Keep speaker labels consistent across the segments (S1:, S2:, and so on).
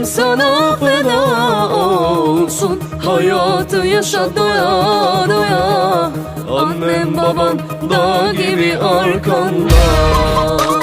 S1: Gönlüm sana feda olsun. Hayatı yaşa doya doya. Annem baban dağ gibi arkanda.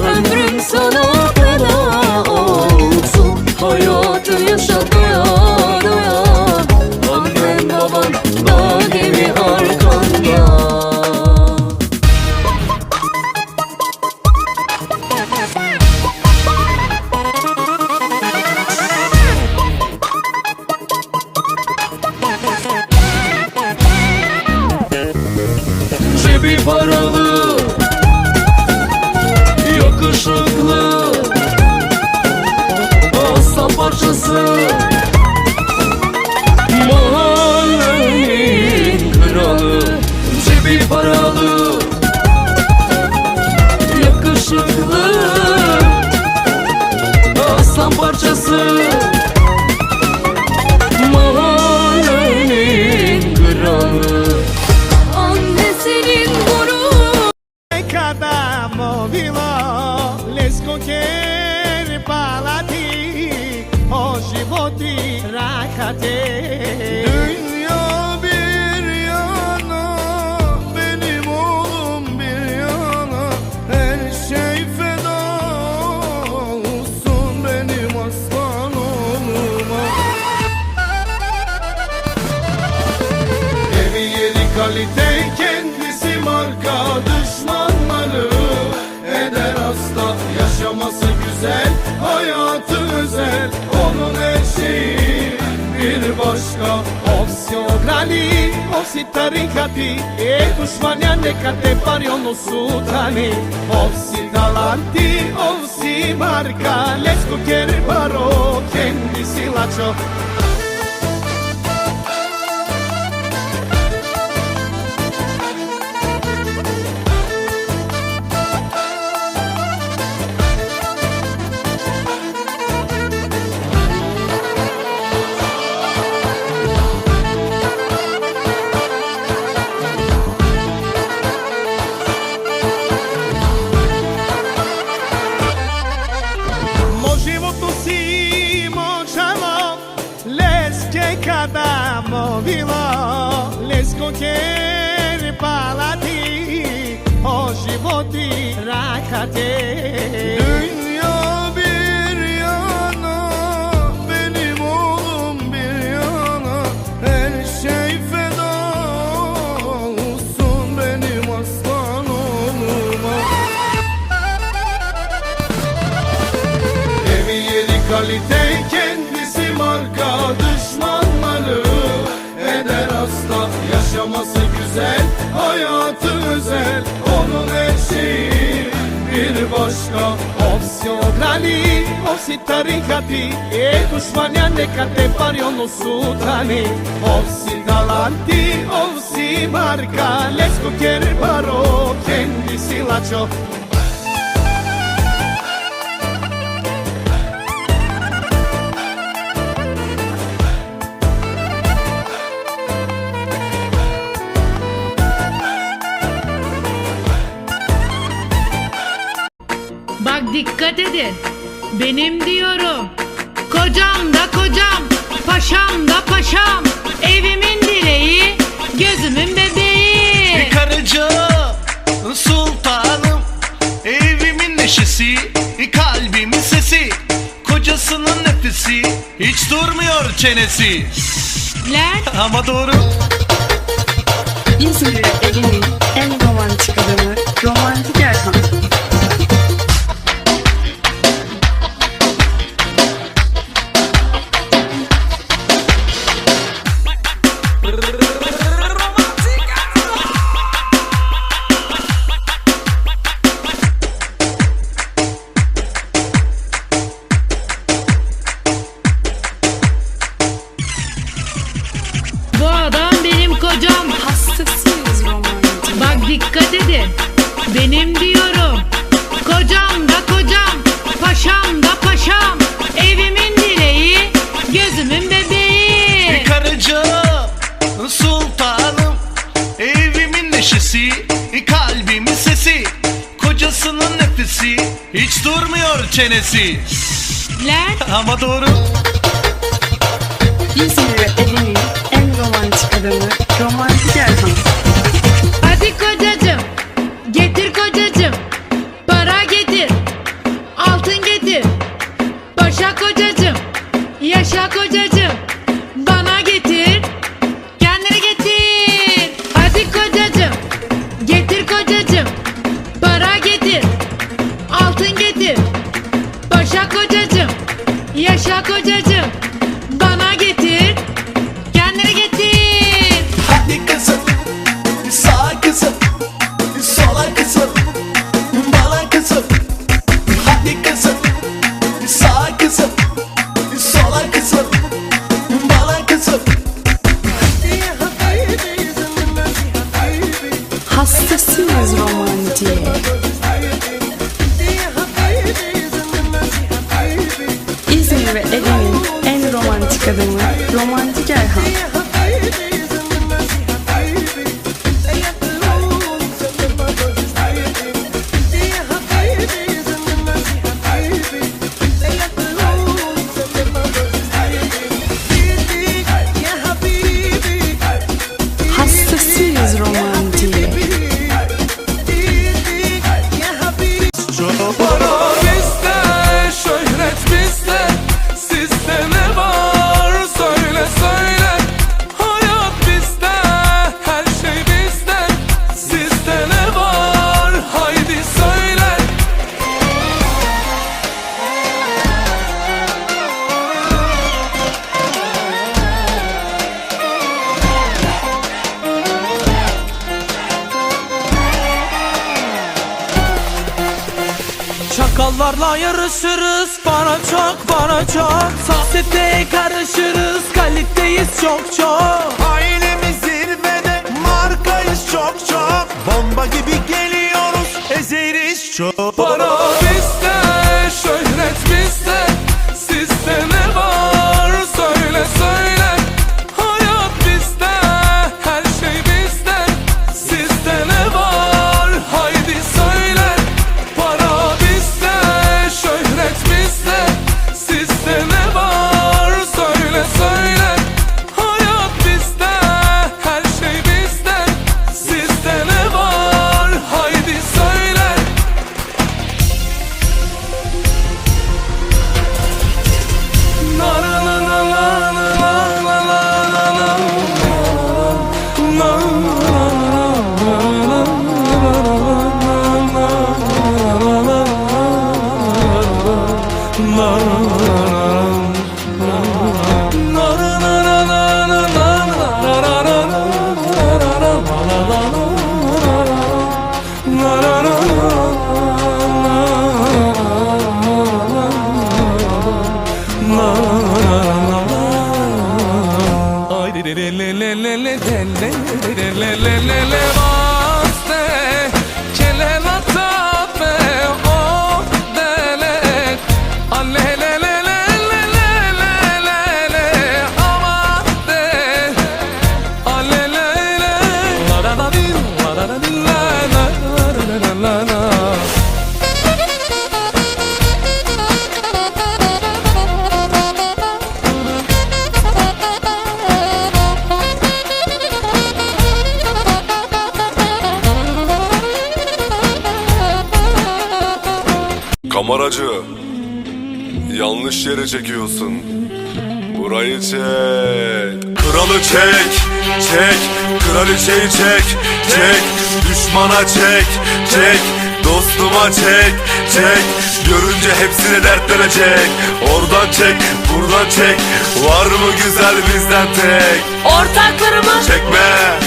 S1: Ömrüm
S2: sonu. wszystko Owsio obrali, owsi tarikati E duszmania neka te pariono sutani. Owsi galanti, owsi marka Lesko kere baro, kendisi laço vila Λες κοκέρ παλατή Ο životi rakate Olması güzel, hayatı özel. Onun her bir başka. Opsiyon lali, opsi tarikati E düşmanyan nekate parionu sutani Opsi dalanti, opsi marka. Lesko keri baro, kendisi
S3: laço. dikkat edin. Benim diyorum. Kocam da kocam, paşam da paşam. Evimin direği, gözümün bebeği.
S4: Bir sultanım. Evimin neşesi, kalbimin sesi. Kocasının nefesi, hiç durmuyor çenesi.
S3: Lan.
S4: Ama doğru.
S3: Yüzünü elini, elini. bebeğim
S4: Karıcığım, sultanım. Evimin neşesi, kalbimin sesi. Kocasının nefesi, hiç durmuyor çenesi.
S3: Ler
S4: Ama doğru.
S5: İzmir'e evinin en romantik adamı Romantik Erhan.
S4: gibi geliyoruz. Ezeriz
S6: çobanı
S7: numaracı. Yanlış yere çekiyorsun. Burayı çek. Kralı çek, çek. Kraliçeyi çek, çek. Düşmana çek, çek. Dostuma çek, çek. Görünce hepsini dertlenecek. Oradan çek, buradan çek. Var mı güzel bizden tek?
S8: Ortaklarımı
S7: Çekme,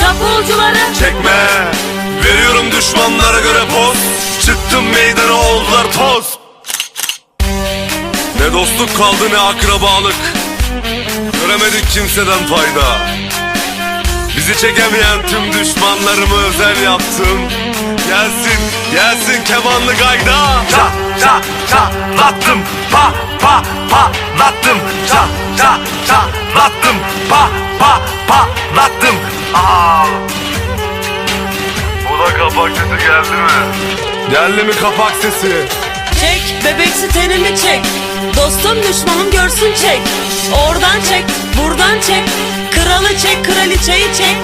S8: Çapulcuları
S7: çekme. Veriyorum düşmanlara göre poz. Çıktım meydana oldular toz. Ne dostluk kaldı ne akrabalık. Göremedik kimseden fayda. Bizi çekemeyen tüm düşmanlarımı özel yaptım. Gelsin, gelsin kemanlı gayda. Ça, ça, ça, lattım. Pa, pa, pa, lattım. Ça, ça, ça, lattım. Pa, pa, pa, lattım. Aa. Bu da kapak sesi geldi mi? Geldi mi kapak sesi?
S8: Çek bebeksi tenini çek? Dostum düşmanım görsün çek. Oradan çek buradan çek. Kralı çek kraliçeyi çek.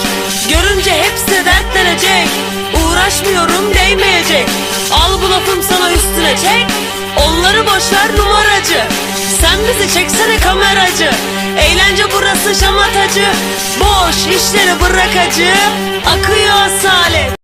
S8: Görünce hepsi dertlenecek. Uğraşmıyorum değmeyecek. Al bu lafım sana üstüne çek. Onları boşver numaracı. Sen bizi çeksene kameracı. Eğlence burası şamatacı. Boş işleri bırak acı Akıyor asalet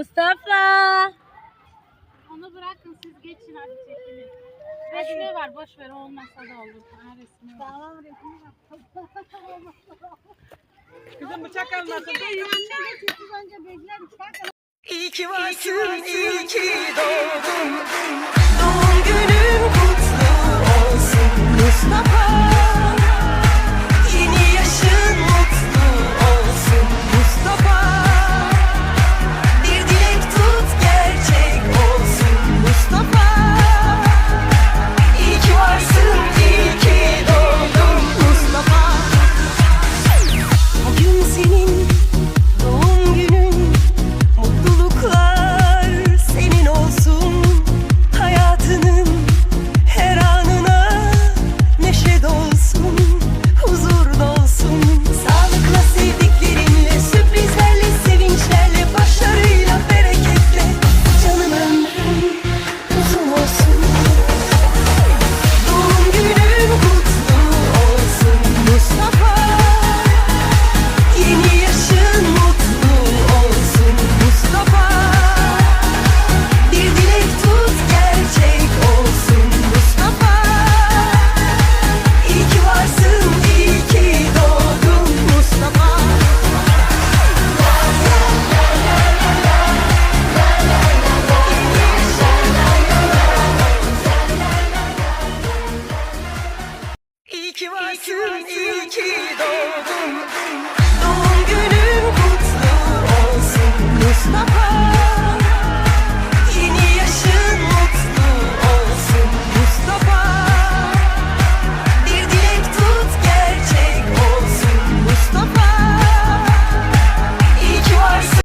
S9: Mustafa.
S10: Onu bırakın siz geçin hadi çekilin. Ve var boş ver o olmasa da olur. Ha resmi var. Tamam resmi var.
S11: Kızım bıçak almasın.
S12: İyi ki varsın, iyi ki doğdun.